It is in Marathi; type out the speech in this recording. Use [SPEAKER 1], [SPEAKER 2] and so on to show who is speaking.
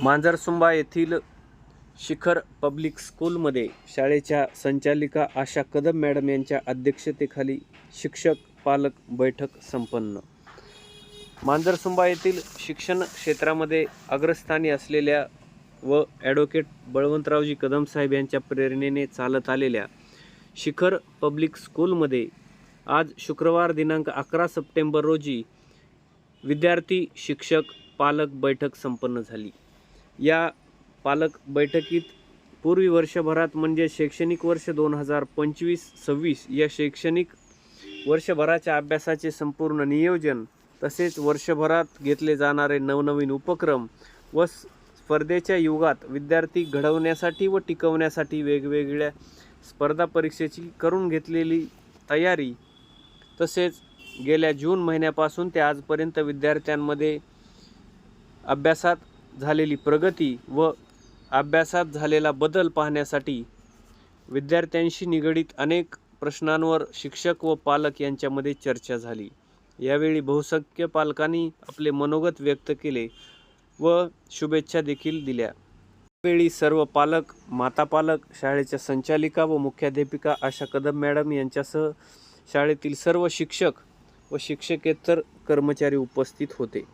[SPEAKER 1] मांजरसुंबा येथील शिखर पब्लिक स्कूलमध्ये शाळेच्या संचालिका आशा कदम मॅडम यांच्या अध्यक्षतेखाली शिक्षक पालक बैठक संपन्न. मांजरसुंबा येथील शिक्षण क्षेत्रामध्ये अग्रस्थानी असलेल्या व ॲडव्होकेट बळवंतरावजी कदम साहेब यांच्या प्रेरणेने चालत आलेल्या शिखर पब्लिक स्कूलमध्ये आज शुक्रवार दिनांक अकरा सप्टेंबर रोजी विद्यार्थी शिक्षक पालक बैठक संपन्न झाली. या पालक बैठकीत पूर्वी वर्षभरात म्हणजे शैक्षणिक वर्ष दोन हजार पंचवीस सव्वीस या शैक्षणिक वर्षभराच्या अभ्यासाचे संपूर्ण नियोजन तसेच वर्षभरात घेतले जाणारे नवनवीन उपक्रम व स्पर्धेच्या युगात विद्यार्थी घडवण्यासाठी व टिकवण्यासाठी वेगवेगळ्या स्पर्धा परीक्षेची करून घेतलेली तयारी तसेच गेल्या जून महिन्यापासून ते आजपर्यंत विद्यार्थ्यांमध्ये अभ्यासात झालेली प्रगती व अभ्यासात झालेला बदल पाहण्यासाठी विद्यार्थ्यांशी निगडीत अनेक प्रश्नांवर शिक्षक व पालक यांच्यामध्ये चर्चा झाली. यावेळी बहुसंख्य पालकांनी आपले मनोगत व्यक्त केले व शुभेच्छा देखील दिल्या. यावेळी सर्व पालक माता पालक शाळेच्या संचालिका व मुख्याध्यापिका आशा कदम मॅडम यांच्यासह शाळेतील सर्व शिक्षक व शिक्षकेतर कर्मचारी उपस्थित होते.